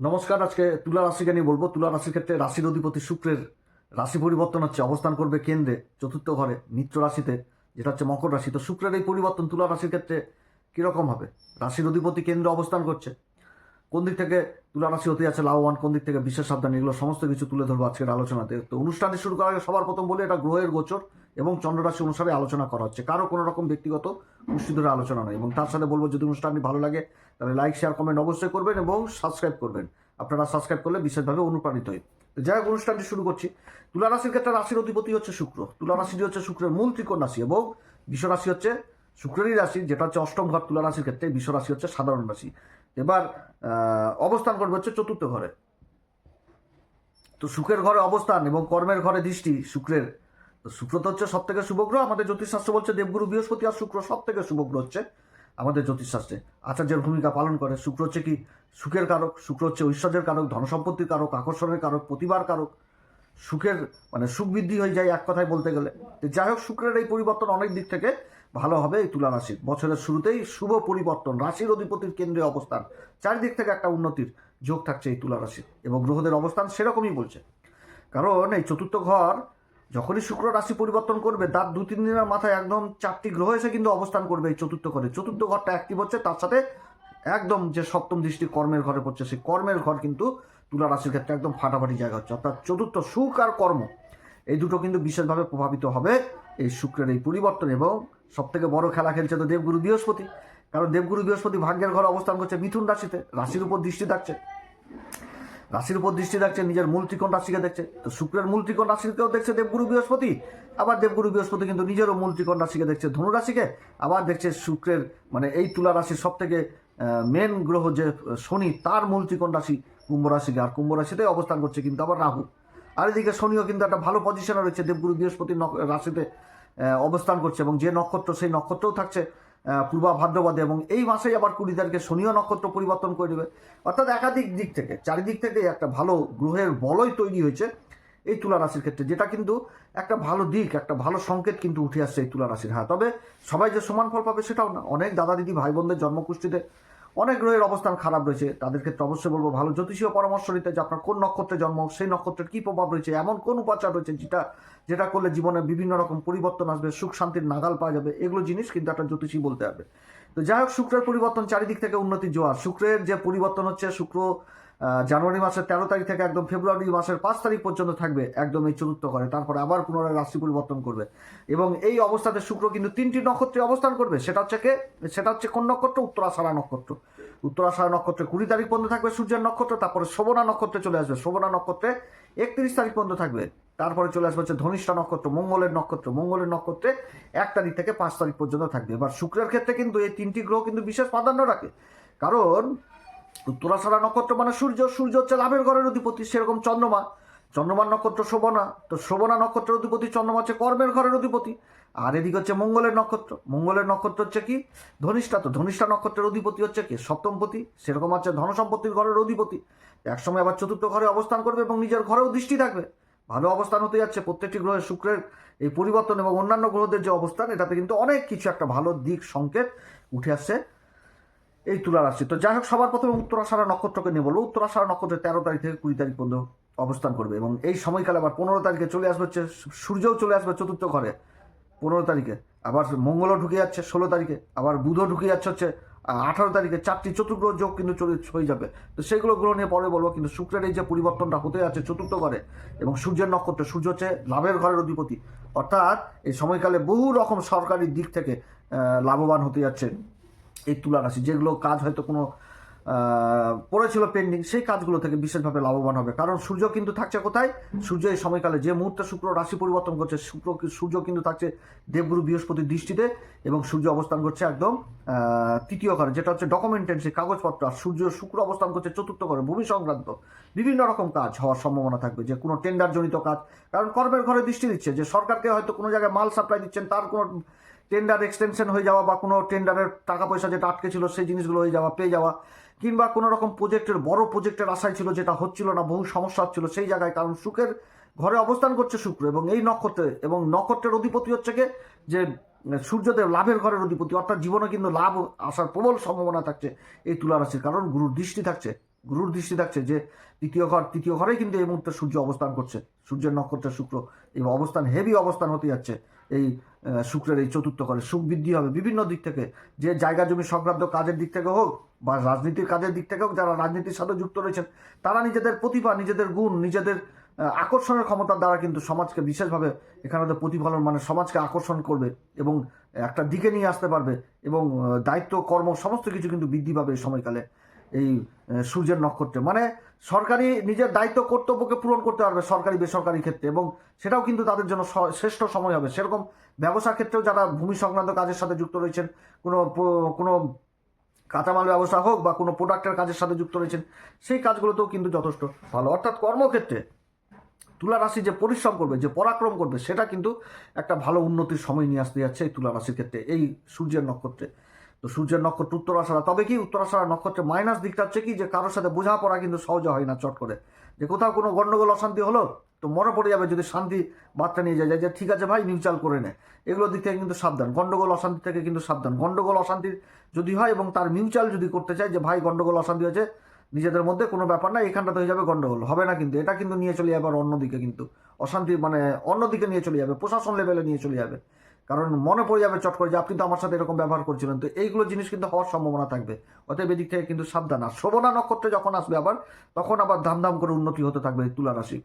নমস্কার, আজকে তুলা রাশিকে নিয়ে বলব। তুলা রাশির ক্ষেত্রে রাশির অধিপতি শুক্রের রাশি পরিবর্তন হচ্ছে, অবস্থান করবে কেন্দ্রে, চতুর্থ ঘরে, মিত্র রাশিতে, যেটা হচ্ছে মকর রাশি। তো শুক্রের এই পরিবর্তন তুলা রাশির ক্ষেত্রে কীরকম হবে? রাশির অধিপতি কেন্দ্রে অবস্থান করছে। কোন দিক থেকে তুলা রাশি হতে যাচ্ছে লাভবান, কোন দিক থেকে বিশেষ সাবধান, এগুলো সমস্ত কিছু তুলে ধরবো আজকের আলোচনাতে। তো অনুষ্ঠানটি শুরু করার আগে সবার প্রথম বলে, এটা গ্রহের গোচর এবং চন্দ্ররাশি অনুসারে আলোচনা করা হচ্ছে। কারও কোনো রকম ব্যক্তিগত পুষ্টি ধরে আলোচনা নয় এবং তার সাথে বলব, যদি অনুষ্ঠানটি ভালো লাগে তাহলে লাইক শেয়ার কমেন্ট অবশ্যই করবেন এবং সাবস্ক্রাইব করবেন। আপনারা সাবস্ক্রাইব করলে বিশেষভাবে অনুপ্রাণিত হয় যাই হোক, অনুষ্ঠানটি শুরু করছি। তুলা রাশির ক্ষেত্রে রাশির অধিপতি হচ্ছে শুক্র। তুলা রাশিটি হচ্ছে শুক্রের মূল ত্রিকোণ রাশি এবং বিশ্ব রাশি হচ্ছে শুক্রেরই রাশি, যেটা হচ্ছে অষ্টম ঘর তুলা রাশির ক্ষেত্রে বিশ্ব রাশি হচ্ছে সাধারণ রাশি। এবার অবস্থান করবে হচ্ছে চতুর্থ ঘরে। তো সুখের ঘরে অবস্থান এবং কর্মের ঘরে দৃষ্টি শুক্রের। শুক্র তো হচ্ছে সব থেকে শুভগ্রহ আমাদের জ্যোতিষশাস্ত্র বলছে দেবগুরু বৃহস্পতি আর শুক্র সব থেকে শুভগ্রহ হচ্ছে আমাদের জ্যোতিষশাস্ত্রে। আচার্যের ভূমিকা পালন করে। শুক্র হচ্ছে কি? সুখের কারক। শুক্র হচ্ছে ঐশ্বর্যের কারক, ধনসম্পত্তির কারক, আকর্ষণের কারক, প্রতিভার কারক। সুখের মানে সুখ বৃদ্ধি হয়ে যায় এক কথায় বলতে গেলে। যাই হোক, শুক্রের এই পরিবর্তন অনেক দিক থেকে ভালো হবে এই তুলা রাশির। বছরের শুরুতেই শুভ পরিবর্তন, রাশির অধিপতির কেন্দ্রে অবস্থান। চারিদিক থেকে একটা উন্নতির যোগ থাকছে এই তুলা রাশির এবং গ্রহদের অবস্থান সেরকমই বলছে। কারণ এই চতুর্থ ঘর যখনই শুক্র রাশি পরিবর্তন করবে, তার দু, তিন দিনের মাথায় একদম চারটি গ্রহ এসে কিন্তু অবস্থান করবে এই চতুর্থ ঘরে। চতুর্থ ঘরটা অ্যাক্টিভ হচ্ছে, তার সাথে একদম যে সপ্তম দৃষ্টি কর্মের ঘরে পড়ছে, সেই কর্মের ঘর কিন্তু তুলা রাশির ক্ষেত্রে একদম ফাটাফাটি জায়গা হচ্ছে। অর্থাৎ চতুর্থ সুখ আর কর্ম, এই দুটো কিন্তু বিশেষভাবে প্রভাবিত হবে এই শুক্রের এই পরিবর্তন এবং সব থেকে বড় খেলা খেলছে তো দেবগুরু বৃহস্পতি। কারণ দেবগুরু বৃহস্পতি ভাগ্যের ঘরে অবস্থান করছে মিথুন রাশিতে, রাশির উপর দৃষ্টি থাকছে। রাশির উপর দৃষ্টি রাখছে, নিজের মূল ত্রিকোণ রাশিকে দেখছে। তো শুক্রের মূল ত্রিকোণ রাশিকেও দেখছে দেবগুরু বৃহস্পতি, আবার দেবগুরু বৃহস্পতি কিন্তু নিজেরও মূল ত্রিকোণ রাশিকে দেখছে ধনু রাশিকে, আবার দেখছে শুক্রের মানে এই তুলা রাশির সব থেকে মেন গ্রহ যে, শনি, তার মূল ত্রিকোণ রাশি কুম্ভ রাশিকে, আর কুম্ভ রাশিতে অবস্থান করছে কিন্তু আবার রাহু। আর এদিকে শনিও কিন্তু একটা ভালো পজিশনে রয়েছে, দেবগুরু বৃহস্পতির নক- রাশিতে অবস্থান করছে এবং যে নক্ষত্র সেই নক্ষত্রও থাকছে। পূর্বা ভাদ্রপদে এবং এই মাসেই আবার কুড়ি তারিখে শনিও নক্ষত্র পরিবর্তন করে দেবে। অর্থাৎ একাধিক দিক থেকে, চারিদিক থেকে একটা ভালো গ্রহের বলয় তৈরি হয়েছে এই তুলা রাশির ক্ষেত্রে, যেটা কিন্তু একটা ভালো দিক, একটা ভালো সংকেত কিন্তু উঠে আসছে এই তুলা রাশির। হ্যাঁ তবে সবাই যে সমান ফল পাবে সেটাও না। অনেক দাদা দিদি ভাই বোনদের জন্মকুষ্ঠিতে অনেক গ্রহের অবস্থান খারাপ রয়েছে। তাদের ক্ষেত্রে অবশ্যই বলব ভালো জ্যোতিষীয় পরামর্শ নিতে যে আপনার কোন নক্ষত্রে জন্ম, সেই নক্ষত্রের কী প্রভাব রয়েছে, এমন কোন উপাচার রয়েছে যেটা যেটা করলে জীবনে বিভিন্ন রকম পরিবর্তন আসবে, সুখ, শান্তির নাগাল পাওয়া যাবে, এগুলো জিনিস কিন্তু একটা জ্যোতিষী বলতে হবে। তো যাই হোক, শুক্রের পরিবর্তন চারিদিক থেকে উন্নতি জোয়ার। শুক্রের যে পরিবর্তন হচ্ছে, শুক্র জানুয়ারি মাসের তেরো তারিখ থেকে একদম ফেব্রুয়ারি মাসের পাঁচ তারিখ পর্যন্ত থাকবে একদম এই চতুর্থ করে। তারপরে আবার পুনরায় রাশি পরিবর্তন করবে। এবং এই অবস্থাতে শুক্র কিন্তু তিনটি নক্ষত্রে অবস্থান করবে। সেটা হচ্ছে কে? সেটা হচ্ছে কোন নক্ষত্র? উত্তরাষাঢ়া নক্ষত্র। উত্তরাষাঢ়া নক্ষত্রে কুড়ি তারিখ পর্যন্ত থাকবে সূর্যের নক্ষত্র, তারপরে শোভনা নক্ষত্রে চলে আসবে। শোভনা নক্ষত্রে একত্রিশ তারিখ পর্যন্ত থাকবে। তারপরে চলে আসবে হচ্ছে ধনিষ্ঠা নক্ষত্র, মঙ্গলের নক্ষত্র। মঙ্গলের নক্ষত্রে এক তারিখ থেকে পাঁচ তারিখ পর্যন্ত থাকবে। এবার শুক্রের ক্ষেত্রে কিন্তু এই তিনটি গ্রহ কিন্তু বিশেষ প্রাধান্য রাখে। কারণ উত্তরাষাঢ়া নক্ষত্র মানে সূর্য সূর্য হচ্ছে লাভের ঘরের অধিপতি, সেরকম চন্দ্রমা। চন্দ্রমার নক্ষত্র শোভনা, তো শোভনা নক্ষত্রের অধিপতি চন্দ্রমা হচ্ছে কর্মের ঘরের অধিপতি। আর এদিকে হচ্ছে মঙ্গলের নক্ষত্র। মঙ্গলের নক্ষত্র হচ্ছে কি? ধনিষ্ঠা, তো ধনিষ্ঠা নক্ষত্রের অধিপতি হচ্ছে কি? সপ্তমপতি, সেরকম হচ্ছে ধনসম্পত্তির ঘরের অধিপতি। একসময় আবার চতুর্থ ঘরে অবস্থান করবে এবং নিজের ঘরেও দৃষ্টি থাকবে। ভালো অবস্থান হতে যাচ্ছে প্রত্যেকটি গ্রহের শুক্রের এই পরিবর্তন এবং অন্যান্য গ্রহদের যে অবস্থান, এটাতে কিন্তু অনেক কিছু একটা ভালো দিক, সংকেত উঠে আসছে। এই তুলা রাশি তো যাই হোক, সবার প্রথমে উত্তরাষাঢ়া নক্ষত্রকে নিয়ে বলব। উত্তরাষাঢ়া নক্ষত্রের তেরো তারিখ থেকে কুড়ি তারিখ পর্যন্ত অবস্থান করবে এবং এই সময়কালে আবার পনেরো তারিখে চলে আসবে হচ্ছে, সূর্যও চলে আসবে চতুর্থ ঘরে পনেরো তারিখে। আবার মঙ্গলও ঢুকে যাচ্ছে ষোলো তারিখে, আবার বুধও ঢুকে যাচ্ছে হচ্ছে আঠারো তারিখে। চারটি চতুর্গ্রহ যোগ কিন্তু চলে, হয়ে যাবে। তো সেগুলো গ্রহ নিয়ে পরে বলব, কিন্তু শুক্রের এই যে পরিবর্তনটা হতে যাচ্ছে চতুর্থ ঘরে এবং সূর্যের নক্ষত্র, সূর্য হচ্ছে লাভের ঘরের অধিপতি। অর্থাৎ এই সময়কালে বহু রকম সরকারি দিক থেকে লাভবান হতে যাচ্ছে। এই তুলা রাশি যেগুলো কাজ হয়তো কোনো পড়েছিল পেন্ডিং সেই কাজগুলো থেকে বিশেষভাবে লাভবান হবে। কারণ সূর্য কিন্তু থাকছে কোথায়? সূর্য এই সময়কালে যে মুহূর্তে শুক্র রাশি পরিবর্তন করছে, শুক্র সূর্য কিন্তু থাকছে দেবগুরু বৃহস্পতির দৃষ্টিতে এবং সূর্য অবস্থান করছে একদম তৃতীয় ঘরে, যেটা হচ্ছে ডকুমেন্টেন্সি কাগজপত্র। আর সূর্য শুক্র অবস্থান করছে চতুর্থ ঘরে, ভূমি সংক্রান্ত। বিভিন্ন রকম কাজ হওয়ার সম্ভাবনা থাকবে, যে কোনো টেন্ডার জনিত কাজ। কারণ কর্মের ঘরে দৃষ্টি দিচ্ছে, যে সরকারকে হয়তো কোনো জায়গায় মাল সাপ্লাই দিচ্ছেন, তার কোনো টেন্ডার এক্সটেনশন হয়ে যাওয়া বা কোনো টেন্ডারের টাকা পয়সা যেটা আটকে ছিল, সেই জিনিসগুলো হয়ে যাওয়া, পেয়ে যাওয়া, কিংবা কোনো রকম প্রজেক্টের বড় প্রজেক্টের আশায় ছিল যেটা হচ্ছিল না, বহু সমস্যা হচ্ছিল সেই জায়গায়, কারণ সুখের ঘরে অবস্থান করছে শুক্র এবং এই নক্ষত্রে, এবং নক্ষত্রের অধিপতি হচ্ছে কে? যে, সূর্যদেব, লাভের ঘরের অধিপতি, অর্থাৎ জীবনে কিন্তু লাভ আসার প্রবল সম্ভাবনা থাকছে এই তুলা রাশির, কারণ গুরুর দৃষ্টি থাকছে। গুরুর দৃষ্টি থাকছে যে তৃতীয় ঘর, তৃতীয় ঘরেই কিন্তু এই মুহূর্তে সূর্য অবস্থান করছে। সূর্যের নক্ষত্রে শুক্র, এই অবস্থান হেভি অবস্থান হতে যাচ্ছে এই শুক্রের এই চতুর্থ ঘরে। সুখ বৃদ্ধি হবে বিভিন্ন দিক থেকে। যে জায়গা জমি সংক্রান্ত কাজের দিক থেকে হোক বা রাজনীতির কাজের দিক থেকে হোক, যারা রাজনীতির সাথে যুক্ত রয়েছেন, তারা নিজেদের প্রতিভা, নিজেদের গুণ, নিজেদের আকর্ষণের ক্ষমতার দ্বারা কিন্তু সমাজকে বিশেষভাবে এখানে ওদের প্রতিফলন মানে সমাজকে আকর্ষণ করবে এবং একটা দিকে নিয়ে আসতে পারবে এবং দায়িত্ব, কর্ম, সমস্ত কিছু কিন্তু বৃদ্ধি পাবে এই সময়কালে। এই সূর্যের নক্ষত্রে। মানে সরকারি নিজের দায়িত্ব, কর্তব্যকে পূরণ করতে পারবে সরকারি, বেসরকারি ক্ষেত্রে এবং সেটাও কিন্তু তাদের জন্য শ্রেষ্ঠ সময় হবে। সেরকম ব্যবসা ক্ষেত্রেও যারা ভূমি সংক্রান্ত কাজের সাথে যুক্ত রয়েছেন, কোনো কোনো কাঁচামাল ব্যবসা হোক বা কোনো প্রোডাক্টের কাজের সাথে যুক্ত রয়েছেন, সেই কাজগুলোতেও কিন্তু যথেষ্ট ভালো। অর্থাৎ কর্মক্ষেত্রে তুলা রাশি যে পরিশ্রম করবে, যে পরাক্রম করবে, সেটা কিন্তু একটা ভালো উন্নতির সময় নিয়ে আসতে যাচ্ছে এই তুলা রাশির ক্ষেত্রে, এই সূর্যের নক্ষত্রে। তো সূর্যের নক্ষত্র উত্তরাষাঢ়া। তবে কি উত্তরাষাঢ়া নক্ষত্রে মাইনাস দিকটা হচ্ছে কি যে কারোর সাথে বোঝাপড়া কিন্তু সহজে হয় না চট করে। যে কোথাও কোনো গণ্ডগোল অশান্তি হলো তো মনে পড়ে যাবে যদি শান্তি বার্তা নিয়ে যায় যে ঠিক আছে ভাই নিউচাল করে নে। এগুলোর দিক থেকে কিন্তু সাবধান। গণ্ডগোল অশান্তি থেকে কিন্তু সাবধান। গণ্ডগোল অশান্তির যদি হয় এবং তার মিউচুয়াল যদি করতে চায় যে, ভাই গণ্ডগোল অশান্তি হয়েছে, নিজেদের মধ্যে কোনো ব্যাপার না, এখানটাতে হয়ে যাবে গণ্ডগোল হবে না কিন্তু। এটা কিন্তু নিয়ে চলে যাবে আর অন্যদিকে কিন্তু। অশান্তি মানে অন্যদিকে নিয়ে চলে যাবে। প্রশাসন লেভেলে নিয়ে চলে যাবে। কারণ মনে পড়ে যাবে চট করে যে আপনি তো আমার সাথে এরকম ব্যবহার করছিলেন। তো এইগুলো জিনিস কিন্তু হওয়ার সম্ভাবনা থাকবে। অতএব এদিক থেকে কিন্তু সাবধান। আর শোভনা নক্ষত্রে যখন আসবে আবার, তখন আবার ধামধাম করে উন্নতি হতে থাকবে তুলা রাশি।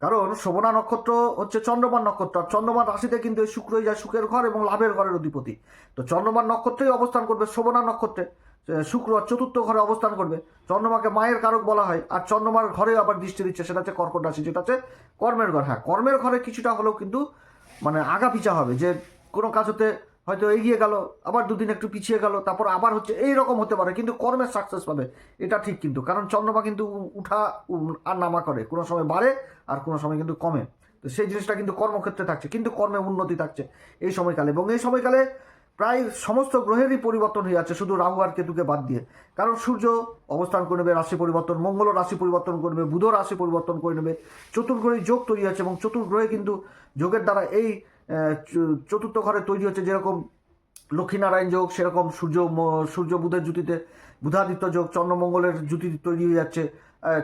কারণ শোভনা নক্ষত্র হচ্ছে চন্দ্রমান নক্ষত্র। আর চন্দ্রমান রাশিতে কিন্তু এই শুক্রই যায় সুখের ঘর এবং লাভের ঘরের অধিপতি। তো চন্দ্রমান নক্ষত্রেই অবস্থান করবে শোভনা নক্ষত্রে। শুক্র চতুর্থ ঘরে অবস্থান করবে। চন্দ্রমাকে মায়ের কারক বলা হয়। আর চন্দ্রমার ঘরে আবার দৃষ্টি দিচ্ছে, সেটা হচ্ছে কর্কট রাশি, যেটা হচ্ছে কর্মের ঘর। হ্যাঁ কর্মের ঘরে কিছুটা হলেও কিন্তু মানে আগা পিছা হবে যে কোনো কাজ হতে হয়তো এগিয়ে গেল, আবার দুদিন একটু পিছিয়ে গেল, তারপর আবার হচ্ছে এই রকম হতে পারে, কিন্তু কর্মের সাকসেস পাবে। এটা ঠিক কিন্তু, কারণ চন্দ্রমা কিন্তু উঠা আর নামা করে, কোনো সময় বাড়ে আর কোনো সময় কিন্তু কমে। তো সেই জিনিসটা কিন্তু কর্মক্ষেত্রে থাকছে, কিন্তু কর্মে উন্নতি থাকছে এই সময়কালে। এবং এই সময়কালে প্রায় সমস্ত গ্রহেরই পরিবর্তন হয়ে যাচ্ছে, শুধু রাহু আর কেতুকে বাদ দিয়ে। কারণ সূর্য অবস্থান করে নেবে, রাশি পরিবর্তন, মঙ্গল রাশি পরিবর্তন করবে বুধ রাশি পরিবর্তন করে নেবে, চতুর্গ্রহে যোগ তৈরি আছে এবং চতুর্গ্রহে কিন্তু যোগের দ্বারা এই চতুর্থ ঘরে তৈরি হচ্ছে যেরকম লক্ষ্মীনারায়ণ যোগ, সেরকম সূর্য সূর্য বুধের জুতিতে বুধাদিত্য যোগ, চন্দ্রমঙ্গলের জুতি তৈরি হয়ে যাচ্ছে।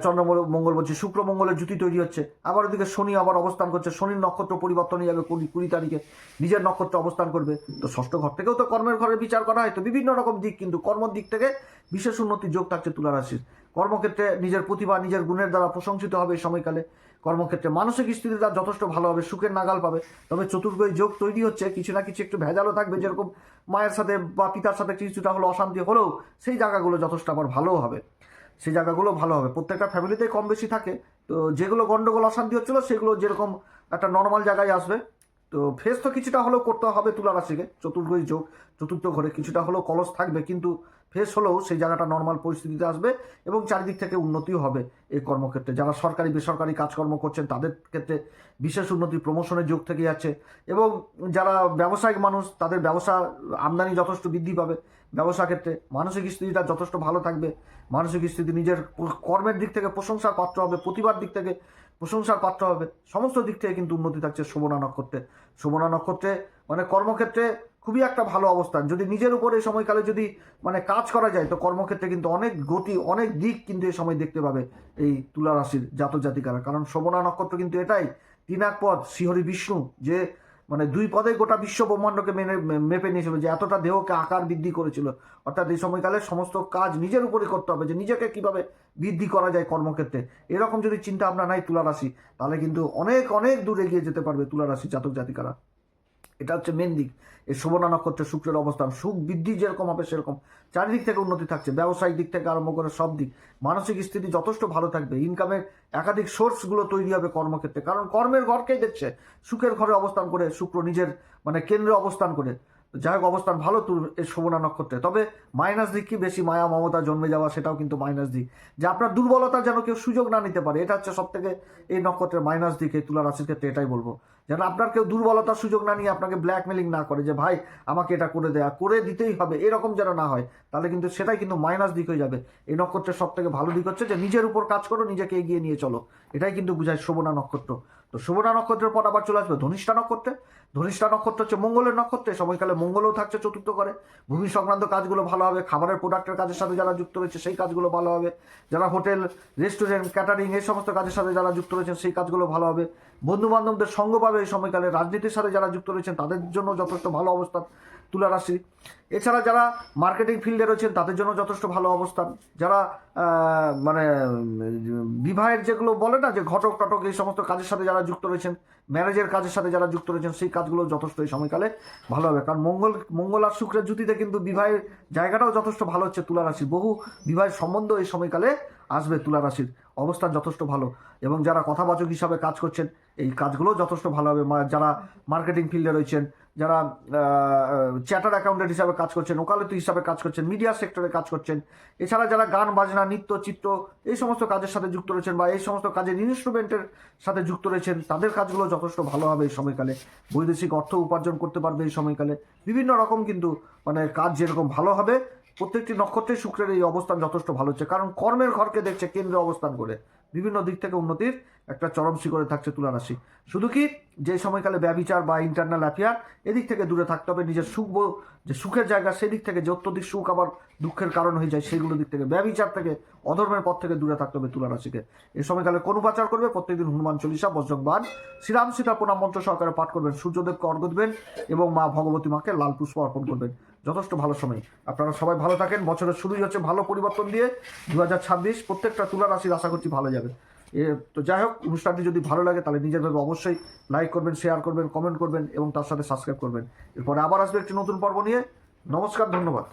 চন্দ্রমঙ্গল, মঙ্গল বলছে, শুক্র মঙ্গলের জুতি তৈরি হচ্ছে। আবার ওদিকে শনি আবার অবস্থান করছে। শনির নক্ষত্র পরিবর্তন হয়ে যাবে কুড়ি কুড়ি তারিখে। নিজের নক্ষত্র অবস্থান করবে। তো ষষ্ঠ ঘর থেকেও তো কর্মের ঘরের বিচার করা হয়। তো বিভিন্ন রকম দিক, কিন্তু কর্মর দিক থেকে বিশেষ উন্নতির যোগ থাকছে তুলা রাশির কর্মক্ষেত্রে নিজের প্রতিভা, নিজের গুণের দ্বারা প্রশংসিত হবে এই সময়কালে। কর্মক্ষেত্রে মানসিক স্থিতি তার যথেষ্ট ভালো হবে, সুখের নাগাল পাবে। তবে চতুর্গ্রহী যোগ তৈরি হচ্ছে, কিছু না কিছু একটু ভেজালও থাকবে। যেরকম মায়ের সাথে বা পিতার সাথে কিছুটা হলো অশান্তি হলেও সেই জায়গাগুলো যথেষ্ট আবার ভালোও হবে। সেই জায়গাগুলো ভালো হবে। প্রত্যেকটা ফ্যামিলিতেই কম বেশি থাকে। তো যেগুলো গণ্ডগোল অশান্তি হচ্ছিল, সেগুলো যেরকম একটা নর্মাল জায়গায় আসবে তো ফেস তো কিছুটা হলেও করতে হবে তুলা রাশিকে চতুর্গ্রহী যোগ, চতুর্থ ঘরে কিছুটা হলেও কলস থাকবে, কিন্তু ফেস হলেও সেই জায়গাটা নর্মাল পরিস্থিতিতে আসবে এবং চারিদিক থেকে উন্নতিও হবে এই কর্মক্ষেত্রে। যারা সরকারি, বেসরকারি কাজকর্ম করছেন, তাদের ক্ষেত্রে বিশেষ উন্নতি প্রমোশনের যোগ থেকে যাচ্ছে এবং যারা ব্যবসায়িক মানুষ, তাদের ব্যবসা আমদানি যথেষ্ট বৃদ্ধি পাবে। ব্যবসা ক্ষেত্রে মানসিক স্থিতিটা যথেষ্ট ভালো থাকবে। মানসিক স্থিতি নিজের কর্মের দিক থেকে প্রশংসার পাত্র হবে, প্রতিভার দিক থেকে প্রশংসার পাত্র হবে। সমস্ত দিক থেকে কিন্তু উন্নতি থাকছে শোভনা নক্ষত্রে। শোভনা নক্ষত্রে মানে কর্মক্ষেত্রে খুবই একটা ভালো অবস্থান। যদি নিজের উপর এই সময়কালে যদি মানে কাজ করা যায়, তো কর্মক্ষেত্রে কিন্তু অনেক গতি, অনেক দিক কিন্তু এই সময় দেখতে পাবে এই তুলা রাশির জাতক জাতিকারা। কারণ শোভনা নক্ষত্র কিন্তু এটাই, তিনাক পদ, শ্রীহরি বিষ্ণু, যে মানে দুই পদে গোটা বিশ্ব ব্রহ্মাণ্ডকে মেনে, মেপে নিয়েছিল যে এতটা দেহকে আকার বৃদ্ধি করেছিল। অর্থাৎ এই সময়কালে সমস্ত কাজ নিজের উপরে করতে হবে যে নিজেকে কীভাবে বৃদ্ধি করা যায় কর্মক্ষেত্রে। এরকম যদি চিন্তা ভাবনা নাই তুলারাশি তাহলে কিন্তু অনেক অনেক দূরে এগিয়ে যেতে পারবে তুলারাশি জাতক জাতিকারা। এটা হচ্ছে মেন দিক। এই সুবর্ণা নক্ষত্রে শুক্রের অবস্থান। সুখ বৃদ্ধি যেরকম হবে সেরকম। চারিদিক থেকে উন্নতি থাকছে। ব্যবসায়িক দিক থেকে আরম্ভ করে সব দিক। মানসিক স্থিতি যথেষ্ট ভালো থাকবে। ইনকামের একাধিক সোর্সগুলো তৈরি হবে কর্মক্ষেত্রে। কারণ কর্মের ঘরকেই দেখছে। সুখের ঘরে অবস্থান করে, শুক্র নিজের মানে কেন্দ্রে অবস্থান করে। যাই হোক, অবস্থান ভালো তুল এই শোভনা নক্ষত্রে। তবে মাইনাস দিক কি? বেশি মায়া, মমতা জন্মে যাওয়া, সেটাও কিন্তু মাইনাস দিক। যে আপনার দুর্বলতা যেন কেউ সুযোগ না নিতে পারে, এটা হচ্ছে সব থেকে এই নক্ষত্রের মাইনাস দিক, এই তুলা রাশির ক্ষেত্রে এটাই বলব। যেন আপনার কেউ দুর্বলতার সুযোগ না নিয়ে আপনাকে ব্ল্যাকমেলিং না করে যে, ভাই, আমাকে এটা করে দেয়া করে দিতেই হবে, এরকম যেন না হয়, তাহলে কিন্তু সেটাই কিন্তু মাইনাস দিক হয়ে যাবে। এই নক্ষত্রের সব থেকে ভালো দিক হচ্ছে যে, নিজের উপর কাজ করো, নিজেকে এগিয়ে নিয়ে চলো। এটাই কিন্তু বুঝায় শোভনা নক্ষত্র। তো শুভনা নক্ষত্রের পর আবার চলে আসবে ধনিষ্ঠা নক্ষত্রে। ধনিষ্ঠা নক্ষত্র হচ্ছে মঙ্গলের নক্ষত্রে, সময়কালে মঙ্গলও থাকছে চতুর্থ করে ভূমি সংক্রান্ত কাজগুলো ভালো হবে, খাবারের প্রোডাক্টের কাজের সাথে যারা যুক্ত রয়েছে সেই কাজগুলো ভালো হবে। যারা হোটেল রেস্টুরেন্ট ক্যাটারিং এই সমস্ত কাজের সাথে যারা যুক্ত রয়েছেন সেই কাজগুলো ভালো হবে। বন্ধু বান্ধবদের সঙ্গ পাবে এই সময়কালে। রাজনীতির সাথে যারা যুক্ত রয়েছেন তাদের জন্য যথেষ্ট ভালো অবস্থান। তুলা রাশি। এছাড়া যারা মার্কেটিং ফিল্ডে রয়েছেন, তাদের জন্য যথেষ্ট ভালো অবস্থান। যারা মানে বিবাহের যেগুলো বলে না, যে ঘটক টটক এই সমস্ত কাজের সাথে যারা যুক্ত রয়েছেন ম্যারেজের কাজের সাথে যারা যুক্ত রয়েছেন, সেই কাজগুলো যথেষ্ট এই সময়কালে ভালো হবে। কারণ মঙ্গল মঙ্গল আর শুক্রের জুতিতে কিন্তু বিবাহের জায়গাটাও যথেষ্ট ভালো হচ্ছে তুলা রাশির বহু বিবাহের সম্বন্ধ এই সময়কালে আসবে তুলা রাশির। অবস্থান যথেষ্ট ভালো। এবং যারা কথাবাচক হিসাবে কাজ করছেন, এই কাজগুলো যথেষ্ট ভালো হবে। যারা মার্কেটিং ফিল্ডে রয়েছেন যারা চ্যাটার অ্যাকাউন্টেন্ট হিসাবে কাজ করছেন, ওকালতি হিসাবে কাজ করছেন মিডিয়া সেক্টরে কাজ করছেন, এছাড়া যারা গান, বাজনা, নৃত্য, চিত্র এই সমস্ত কাজের সাথে যুক্ত রয়েছেন বা এই সমস্ত কাজের ইনস্ট্রুমেন্টের সাথে যুক্ত রয়েছেন, তাদের কাজগুলো যথেষ্ট ভালো হবে এই সময়কালে। বৈদেশিক অর্থ উপার্জন করতে পারবে এই সময়কালে। বিভিন্ন রকম কিন্তু মানে কাজ যেরকম ভালো হবে, প্রত্যেকটি নক্ষত্রে শুক্রের এই অবস্থান যথেষ্ট ভালো হচ্ছে। কারণ কর্মের ঘরকে দেখছে, কেন্দ্রে অবস্থান করে। বিভিন্ন দিক থেকে উন্নতির একটা চরম শিখরে থাকছে তুলা রাশি শুধু কি যে সময়কালে ব্যবিচার বা ইন্টারনাল অ্যাফেয়ার এদিক থেকে দূরে থাকতে হবে, নিজের সুখ যে সুখের জায়গা সেদিক থেকে যে অত্যধিক সুখ আবার দুঃখের কারণ হয়ে যায় সেইগুলো দিক থেকে। ব্যবিচার থেকে, অধর্মের পথ থেকে দূরে থাকতে হবে তুলা রাশিকে এই সময়কালে কোন উপাচার করবে? প্রত্যেকদিন হনুমান চল্লিশা বজ্রকবান শ্রীরাম সীতা প্রণাম মন্ত্র সহকারে পাঠ করবেন, সূর্যদেবকে অর্ঘ দেবেন এবং মা ভগবতী মাকে লাল পুষ্প অর্পণ করবেন। যথেষ্ট ভালো সময়। আপনারা সবাই ভালো থাকেন। বছরের শুরুই হচ্ছে ভালো পরিবর্তন দিয়ে দু হাজার ছাব্বিশ প্রত্যেকটা তুলা রাশির আশা করছি ভালো যাবে। এ, তো যাই হোক, অনুষ্ঠানটি যদি ভালো লাগে, তাহলে নিজের ভাবে অবশ্যই লাইক করবেন শেয়ার করবেন কমেন্ট করবেন এবং তার সাথে সাবস্ক্রাইব করবেন। এরপরে আবার আসবে একটি নতুন পর্ব নিয়ে। নমস্কার, ধন্যবাদ।